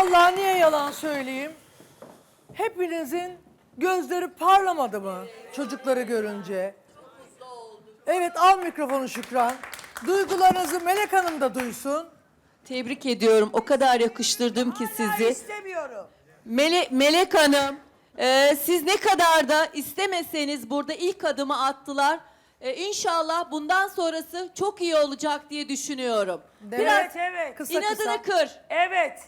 Vallahi niye yalan söyleyeyim? Hepinizin gözleri parlamadı mı çocukları görünce? Evet al mikrofonu Şükran. Duygularınızı Melek Hanım da duysun. Tebrik ediyorum. O kadar yakıştırdım ki sizi. İstemiyorum. Mele- Melek Hanım, e, siz ne kadar da istemeseniz burada ilk adımı attılar. E, inşallah bundan sonrası çok iyi olacak diye düşünüyorum. Demek Evet evet. kısa İnadını kısa. kır. Evet.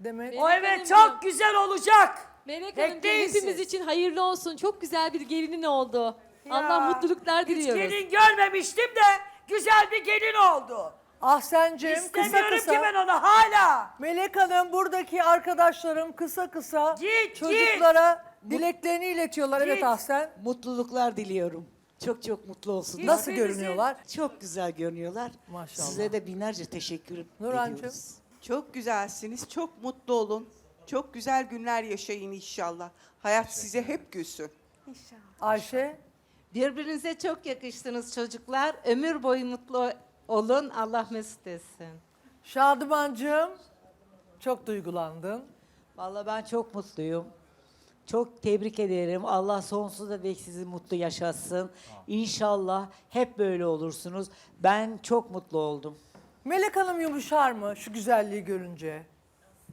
Demek O evet Hanımcığım. çok güzel olacak. Melek Hanımcığım değilsin. hepimiz için hayırlı olsun. Çok güzel bir gelinin oldu. Ya, Allah mutluluklar Hiç diliyoruz. gelin görmemiştim de güzel bir gelin oldu. Ahsen'cim kısa İstemiyorum kısa. ki ben onu hala. Melek Hanım buradaki arkadaşlarım kısa kısa Git, çocuklara dileklerini iletiyorlar. Evet Git. Ahsen. Mutluluklar diliyorum. Çok çok mutlu olsunlar. Nasıl Hiçbirinizin- görünüyorlar? Çok güzel görünüyorlar. Maşallah. Size de binlerce teşekkür Nurhancığım. ediyoruz. Çok güzelsiniz, çok mutlu olun. Çok güzel günler yaşayın inşallah. Hayat size hep gülsün. Ayşe. Birbirinize çok yakıştınız çocuklar. Ömür boyu mutlu olun. Allah mesut etsin. Şadımancığım. Çok duygulandım. Vallahi ben çok mutluyum. Çok tebrik ederim. Allah sonsuza dek sizi mutlu yaşatsın. İnşallah hep böyle olursunuz. Ben çok mutlu oldum. Melek Hanım yumuşar mı şu güzelliği görünce?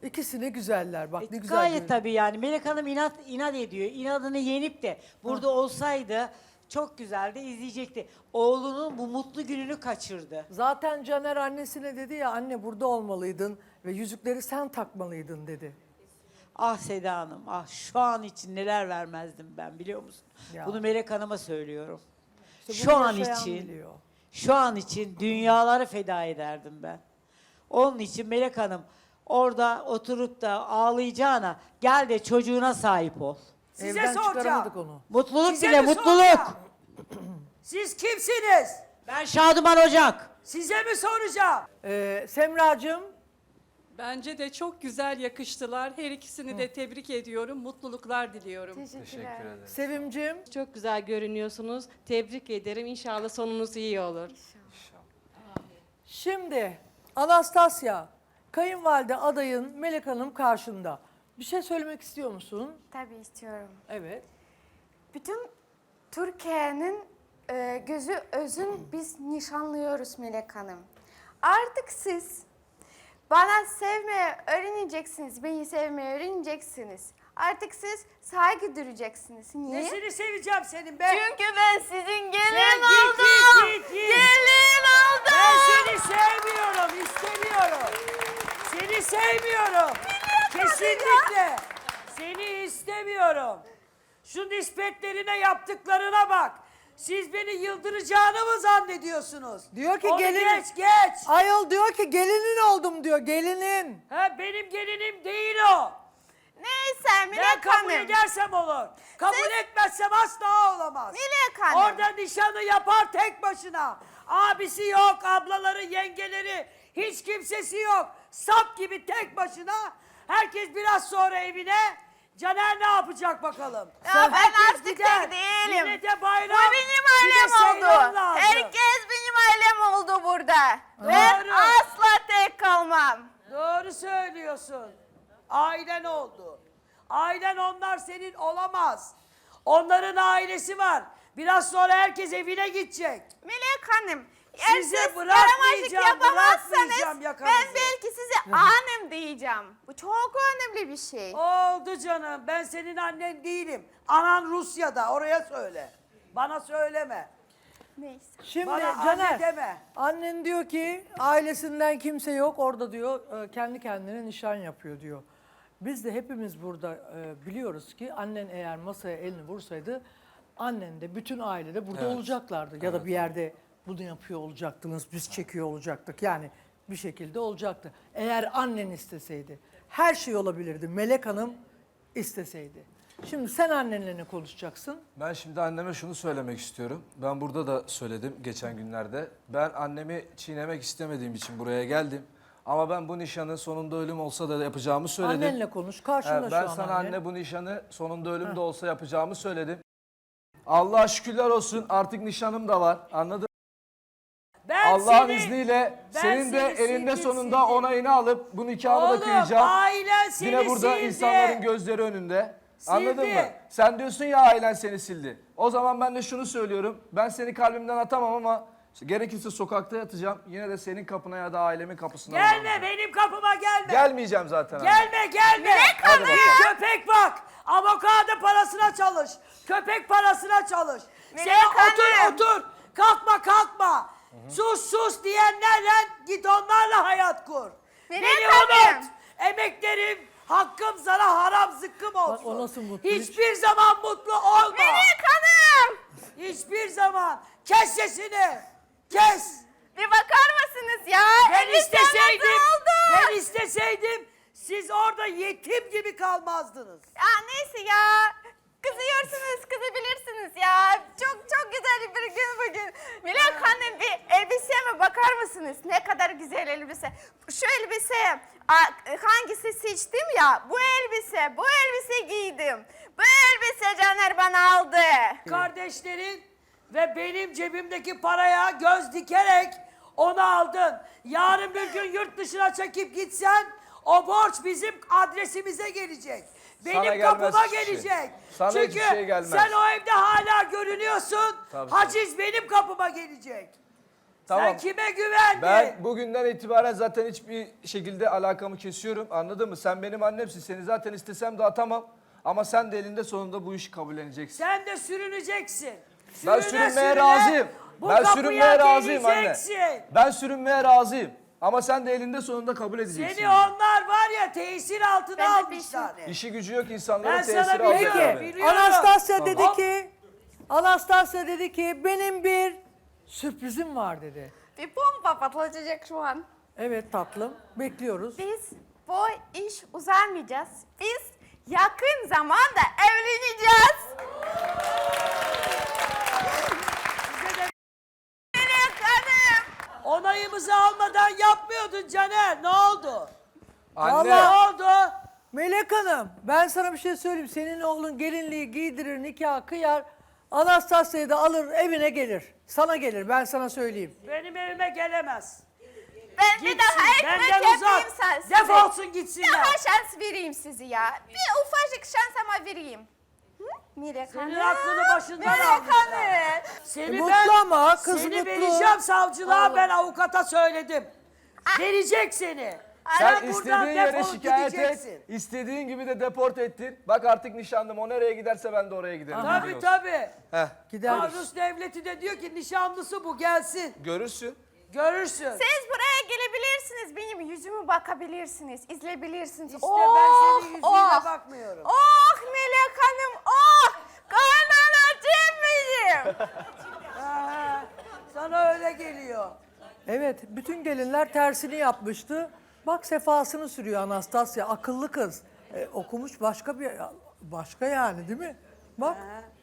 İkisi ne güzeller bak ne güzel Gayet görünüyor. tabii yani. Melek Hanım inat, inat ediyor. İnadını yenip de burada olsaydı çok güzeldi izleyecekti. Oğlunun bu mutlu gününü kaçırdı. Zaten Caner annesine dedi ya anne burada olmalıydın ve yüzükleri sen takmalıydın dedi. Ah Seda Hanım, ah şu an için neler vermezdim ben biliyor musun? Ya. Bunu Melek Hanım'a söylüyorum. İşte şu an yaşayan için, biliyor. Şu an için dünyaları feda ederdim ben. Onun için Melek Hanım orada oturup da ağlayacağına gel de çocuğuna sahip ol. Size Evden soracağım. çıkaramadık onu. Mutluluk Size bile mi mutluluk. soracağım? Siz kimsiniz? Ben Şaduman Ocak. Size mi soracağım? Ee, Semracığım Bence de çok güzel yakıştılar. Her ikisini de tebrik ediyorum. Mutluluklar diliyorum. Sevimcim Çok güzel görünüyorsunuz. Tebrik ederim. İnşallah sonunuz iyi olur. şimdi Anastasya kayınvalide adayın Melek Hanım karşında. Bir şey söylemek istiyor musun? Tabii istiyorum. Evet. Bütün Türkiye'nin e, gözü özün biz nişanlıyoruz Melek Hanım. Artık siz bana sevmeye öğreneceksiniz, beni sevmeye öğreneceksiniz. Artık siz saygı duyacaksınız. Niye? Nesini seveceğim senin be? Çünkü ben sizin gelin oldum. git, git, git. Gelin oldum. Ben seni sevmiyorum, istemiyorum. Seni sevmiyorum. Kesinlikle. Seni istemiyorum. Şu nispetlerine yaptıklarına bak. Siz beni yıldıracağını mı zannediyorsunuz? Diyor ki Onu gelin- geç geç. Ayol diyor ki gelinin oldum diyor gelinin. Ha, benim gelinim değil o. Neyse Ben Melek kabul Hanım. edersem olur. Kabul etmezsem asla olamaz. Melek Hanım. Orada nişanı yapar tek başına. Abisi yok, ablaları, yengeleri, hiç kimsesi yok. Sap gibi tek başına. Herkes biraz sonra evine. Caner ne yapacak bakalım? Ya ben artık tek değilim. Millete bayram. Bu benim bir de ailem oldu. lazım. Herkes benim ailem oldu burada. Ben Doğru. asla tek kalmam. Doğru söylüyorsun. Ailen oldu. Ailen onlar senin olamaz. Onların ailesi var. Biraz sonra herkes evine gidecek. Melek Hanım, eğer Size siz bırakmayacağım, yapamazsanız bırakmayacağım yakanızı. ben belki size annem diyeceğim. Bu çok önemli bir şey. Oldu canım. Ben senin annen değilim. Anan Rusya'da. Oraya söyle. Bana söyleme. Neyse. Şimdi Bana anne Caner deme. annen diyor ki ailesinden kimse yok orada diyor e, kendi kendine nişan yapıyor diyor. Biz de hepimiz burada e, biliyoruz ki annen eğer masaya elini vursaydı annen de bütün aile de burada olacaklardı. Ya da bir yerde bunu yapıyor olacaktınız biz çekiyor olacaktık yani bir şekilde olacaktı. Eğer annen isteseydi her şey olabilirdi Melek Hanım isteseydi. Şimdi sen annenle ne konuşacaksın? Ben şimdi anneme şunu söylemek istiyorum. Ben burada da söyledim geçen günlerde. Ben annemi çiğnemek istemediğim için buraya geldim. Ama ben bu nişanın sonunda ölüm olsa da yapacağımı söyledim. Annenle konuş karşında Ee, ben şu an sana annen. anne bu nişanı sonunda ölüm de olsa yapacağımı söyledim. Allah'a şükürler olsun artık nişanım da var. Anladın? Ben Allah'ın seni- izniyle ben senin de seni elinde sildim, sonunda sildim. onayını alıp bu nikahı da Oğlum kıyacağım. ailen seni Yine burada sildi. insanların gözleri önünde. Anladın Sildi. mı? Sen diyorsun ya ailen seni sildi. O zaman ben de şunu söylüyorum. Ben seni kalbimden atamam ama işte gerekirse sokakta yatacağım. Yine de senin kapına ya da ailemin kapısına Gelme uğramam. benim kapıma gelme. Gelmeyeceğim zaten. anne. Gelme gelme. Hadi bakalım. Köpek bak. Avokado parasına çalış. Köpek parasına çalış. Sen Melek otur Hanım. otur. Kalkma kalkma. Sus sus diyenlerle git onlarla hayat kur. Melek Beni Hanım. unut. Emeklerim hakkım sana haram zıkkım olsun. o nasıl mutlu Hiçbir zaman mutlu olma. Melek Hanım! Hiçbir zaman. Kes sesini. Kes. Bir bakar mısınız ya? Ben Elbise isteseydim, nasıl oldu? ben isteseydim siz orada yetim gibi kalmazdınız. Ya neyse ya. Kızıyorsunuz, kızabilirsiniz ya. Çok çok güzel bir gün bugün. Melek Hanım bir elbiseye mi bakar mısınız? Ne kadar güzel elbise. Şu elbise hangisi seçtim ya? Bu elbise, bu elbise giydim. Bu elbise Caner bana aldı. Kardeşlerin ve benim cebimdeki paraya göz dikerek onu aldın. Yarın bir gün yurt dışına çekip gitsen o borç bizim adresimize gelecek. Benim Sana gelmez kapıma hiçbir şey. gelecek. Sana Çünkü hiçbir şey gelmez. sen o evde hala görünüyorsun. Tabii. Haciz benim kapıma gelecek. Tamam. Sen kime güvendin? Ben bugünden itibaren zaten hiçbir şekilde alakamı kesiyorum. Anladın mı? Sen benim annemsin. Seni zaten istesem de atamam. Ama sen de elinde sonunda bu işi kabulleneceksin. Sen de sürüneceksin. Ben Sürüne sürünmeye sürüne razıyım. bu Ben sürünmeye razıyım anne. Ben sürünmeye razıyım. Ama sen de elinde sonunda kabul edeceksin. Seni onlar var ya tesir altına Ben almışlar. İşi gücü yok insanların Ben tesiri sana alıyor biliyorum. abi. Biliyorum. Anastasya dedi ki Anastasya dedi ki benim bir sürprizim var dedi. Bir bomba patlayacak şu an. Evet tatlım bekliyoruz. Biz bu iş uzarmayacağız. Biz yakın zamanda evleneceğiz. Melek Hanım. Onayımızı almadan yapmıyordun Caner. Ne oldu? Anne. Ne oldu? Melek Hanım ben sana bir şey söyleyeyim. Senin oğlun gelinliği giydirir, nikah kıyar. Anastasya'yı da alır evine gelir. Sana gelir ben sana söyleyeyim. Benim evime gelemez. Ben bir Gitsin, daha ekmek benden yapayım uzak. sen size. Defolsun Bir gitsinler. daha şans vereyim sizi ya. Bir ufacık şans ama vereyim. Hı? Melek Senin Hanım. aklını başından Melek almışlar. Hanım. Seni E, ben, mutlu ama, kız seni mutlu. vereceğim savcılığa ben avukata söyledim. Verecek seni. Sen buradan istediğin yere şikayet gideceksin. et. İstediğin gibi de deport ettin. Bak artık nişanlım o nereye giderse ben de oraya giderim. Tabii biliyorsun. tabii. Heh, Gider. Ama Rus devleti de diyor ki nişanlısı bu gelsin. görürsün. Görürsün. Siz buraya gelebilirsiniz. Benim yüzümü bakabilirsiniz. izleyebilirsiniz. İşte oh, ben senin yüzüne oh. bakmıyorum. Oh Melek Hanım. Oh. Kaynanacığım benim. Sana öyle geliyor. Evet bütün gelinler tersini yapmıştı. Bak sefasını sürüyor Anastasya akıllı kız. E, okumuş başka bir başka yani değil mi? Bak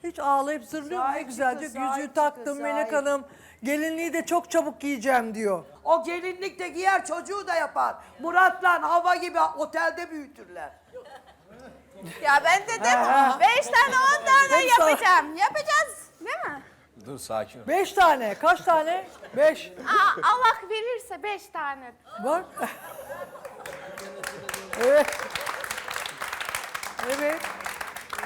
hiç ağlayıp zırlıyor ne Sahip güzel diyor. Yüzüğü taktım çıkın, Melek sahip. Hanım. Gelinliği de çok çabuk giyeceğim diyor. O gelinlik de giyer çocuğu da yapar. Murat'la hava gibi otelde büyütürler. Ya ben dedim beş tane on tane yapacağım. Yapacağız değil mi? Dur sakin ol. Beş tane kaç tane? Beş. Aa, Allah verirse beş tane. Bak. Evet. Evet.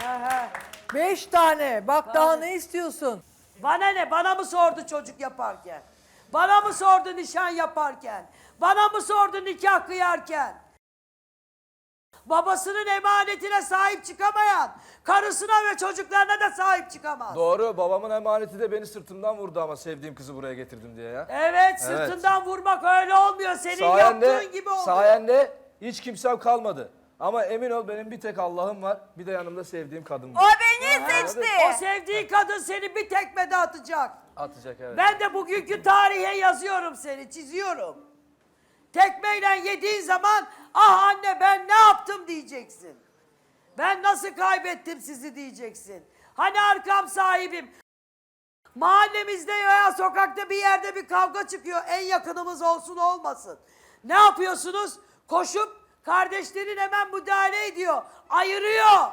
Aha. Beş tane. Bak daha ne istiyorsun? Bana ne? Bana mı sordu çocuk yaparken? Bana mı sordu nişan yaparken? Bana mı sordu nikah kıyarken? Babasının emanetine sahip çıkamayan, karısına ve çocuklarına da sahip çıkamaz. Doğru babamın emaneti de beni sırtımdan vurdu ama sevdiğim kızı buraya getirdim diye ya. Evet, sırtından vurmak öyle olmuyor. Senin sayende, yaptığın gibi oluyor. sayende hiç kimsem kalmadı. Ama emin ol benim bir tek Allah'ım var. Bir de yanımda sevdiğim kadın O var. beni seçti. O sevdiği kadın seni bir tekmede atacak. Atacak evet. Ben de bugünkü tarihe yazıyorum seni, çiziyorum. Tekmeyle yediğin zaman ah anne ben ne yaptım diyeceksin. Ben nasıl kaybettim sizi diyeceksin. Hani arkam sahibim. Mahallemizde veya sokakta bir yerde bir kavga çıkıyor. En yakınımız olsun olmasın. Ne yapıyorsunuz? Koşup kardeşlerin hemen müdahale ediyor. Ayırıyor.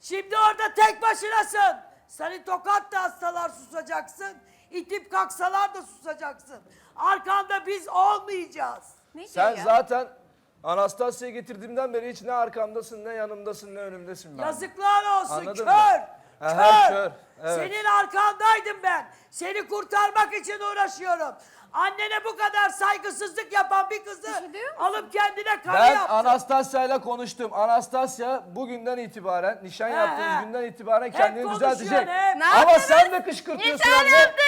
Şimdi orada tek başınasın. Seni tokat da hastalar susacaksın. İtip kalksalar da susacaksın. Arkanda biz olmayacağız. Ne Sen ya? zaten Anastasya'yı getirdiğimden beri hiç ne arkamdasın ne yanımdasın ne önümdesin ben. Yazıklar olsun Anladın kör. mı? Her kör, evet. Senin arkandaydım ben. Seni kurtarmak için uğraşıyorum. Annene bu kadar saygısızlık yapan bir kızı şey musun? alıp kendine karı Ben yaptın. Anastasya'yla konuştum. Anastasya bugünden itibaren, nişan He, yaptığınız he. günden itibaren Hep kendini konuşuyorsun, düzeltecek. hep. Ne Ama yaptınız? sen de kışkırtıyorsun Nişan anne. yaptık.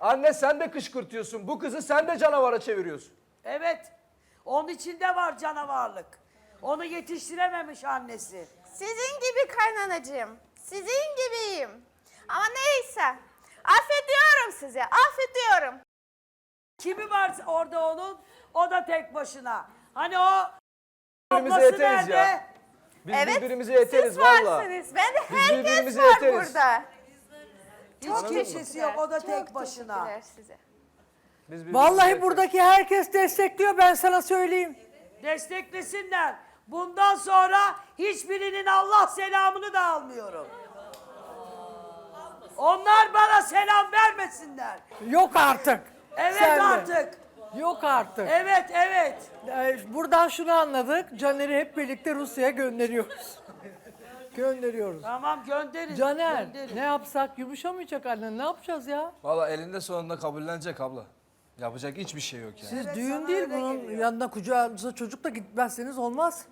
Anne sen de kışkırtıyorsun. Bu kızı sen de canavara çeviriyorsun. Evet. Onun içinde var canavarlık. Onu yetiştirememiş annesi. Sizin gibi kaynanacığım. Sizin gibiyim. Ama neyse. Affediyorum sizi. Affediyorum. Kimi var orada onun? O da tek başına. Hani o Birbirimize ablası yeteriz nerede? ya. Biz evet. birbirimize yeteriz siz valla. varsınız. Ben de Biz herkes birbirimize var yeteriz. burada. Hiç kimsesi teşekkürler. yok. O da Çok tek başına. teşekkürler size. Biz birbirimize Vallahi buradaki herkes destekliyor ben sana söyleyeyim. Desteklesinler. Bundan sonra hiçbirinin Allah selamını da almıyorum. Onlar bana selam vermesinler. Yok artık. Evet Sen de. artık. Yok artık. Evet evet. Ee, Buradan şunu anladık. Caner'i hep birlikte Rusya'ya gönderiyoruz. gönderiyoruz. Tamam gönderin. Caner gönderin. ne yapsak yumuşamayacak annen ne yapacağız ya? Valla elinde sonunda kabullenecek abla. Yapacak hiçbir şey yok yani. Siz Evet, düğün sana değil öyle bunun geliyor. yanına kucağınıza çocuk da gitmezseniz olmaz.